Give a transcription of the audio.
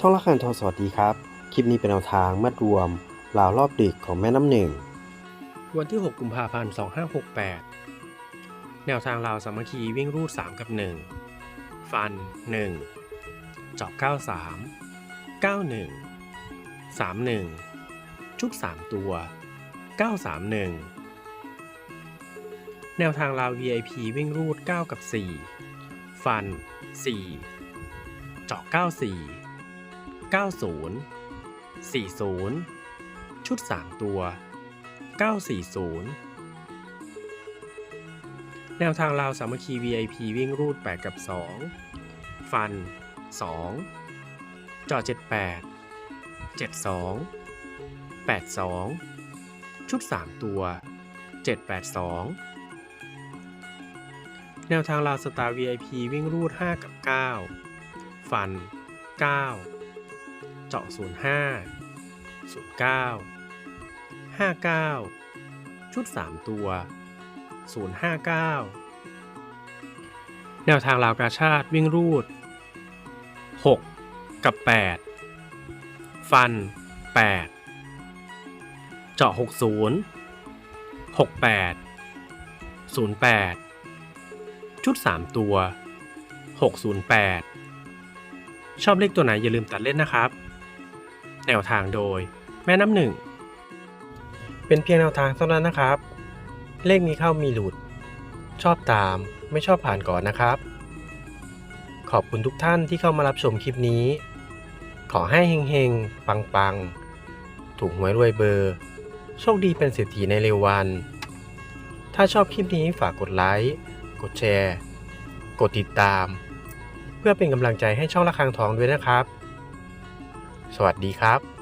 ช่องละคันทอสวัสดีครับ คลิปนี้เป็นแนวทางมัดรวมราวรอบดึกของแม่น้ำหนึ่ง วันที่ 6 กุมภาพันธ์ 2568 แนวทางราวสามัคคีวิ่งรูด 3 กับ 1 ฟัน 1 จอบ 93 91 31 ชุด 3 ตัว 931 แนวทางราว VIP วิ่งรูด 9 กับ 4 ฟัน 4 เจาะ 94 90 40 ชุด 3 ตัว 940 แนวทางราวสามัคคี VIP วิ่งรูด 8 กับ 2 ฟัน 2 จอ 78 72 82 ชุด 3 ตัว 782 แนวทางราวสตาร์ VIP วิ่งรูด 5 กับ 9 ฟัน 9 เจาะ 05 09 59 ชุด 3 ตัว 059 แนวทางราวกาชาติวิ่งรูด 6 กับ 8 ฟัน 8 เจาะ 60 68 08 ชุด 3 ตัว 608 ชอบเลขตัวไหนอย่าลืมตัดเล่นนะครับ แนวทางโดย แม่น้ำหนึ่ง เป็นเพียงแนวทางเท่านั้นนะครับ เลขมีเข้ามีหลุด ชอบตามไม่ชอบผ่านก่อนนะครับ ขอบคุณทุกท่านที่เข้ามารับชมคลิปนี้ ขอให้เฮงๆ ปังๆ ถูกหวยรวยเบอร์ โชคดีเป็นเศรษฐีในเร็ววัน ถ้าชอบคลิปนี้ฝากกดไลค์กดแชร์ กดติดตาม เพื่อเป็นกำลังใจให้ช่องระฆังทองด้วยนะครับ สวัสดีครับ